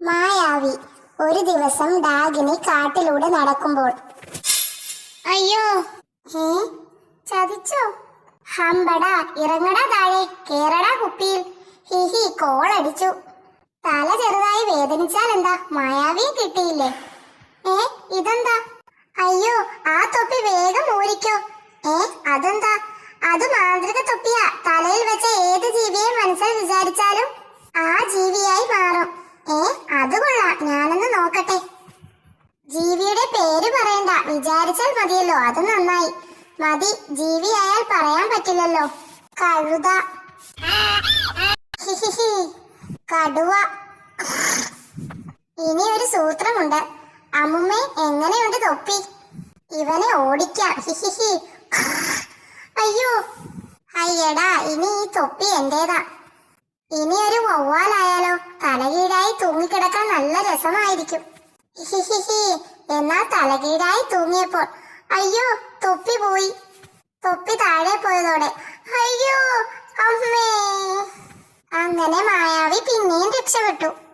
മായാവി ഒരു ദിവസം ഡാഗിനി കാട്ടിലൂടെ നടക്കുമ്പോൾ. അയ്യോ ഏ ചതിച്ചോ? ഹമ്പടാ ഇറങ്ങടാ താഴെ കേറടാ കുപ്പിയിൽ. ഹിഹി കോളടിച്ചു. തല ചെറുതായി വേദനിച്ചാൽ എന്താ മായാവിയെ കിട്ടിയില്ലേ? ഏ ഇതെന്താ? അയ്യോ ആ തൊപ്പി വേഗം ഊരിക്കോ. ഏ അതെന്താ? അത് മാന്ത്രിക തൊപ്പിയാ തലയിൽ വെച്ച ഏത് ജീവിയുടെ പേര് പറയണ്ട. വിചാരിച്ചാൽ മതിയല്ലോ. അത് നന്നായി. മതി. ജീവിയായാൽ പറയാൻ പറ്റില്ലല്ലോ. കഴുത. കടുവ. ഇനി ഒരു സൂത്രമുണ്ട്. അമ്മുമ്മേ എങ്ങനെയുണ്ട് തൊപ്പി? ഇവനെ ഓടിക്കാം. ഹിഹിഹി. അയ്യോ. അയ്യടാ ഇനി ഈ തൊപ്പി എന്റേതാ? ഇനി ഒരു വവ്വാലായാലോ? തലകീഴായി തൂങ്ങിക്കിടക്കാൻ നല്ല രസമായിരിക്കും. എന്നാൽ തലകീഴായി തൂങ്ങിയപ്പോൾ. അയ്യോ തൊപ്പി പോയി. തൊപ്പി താഴെ പോയതോടെ. അയ്യോ അമ്മേ. അങ്ങനെ മായാവി പിന്നെയും രക്ഷപ്പെട്ടു.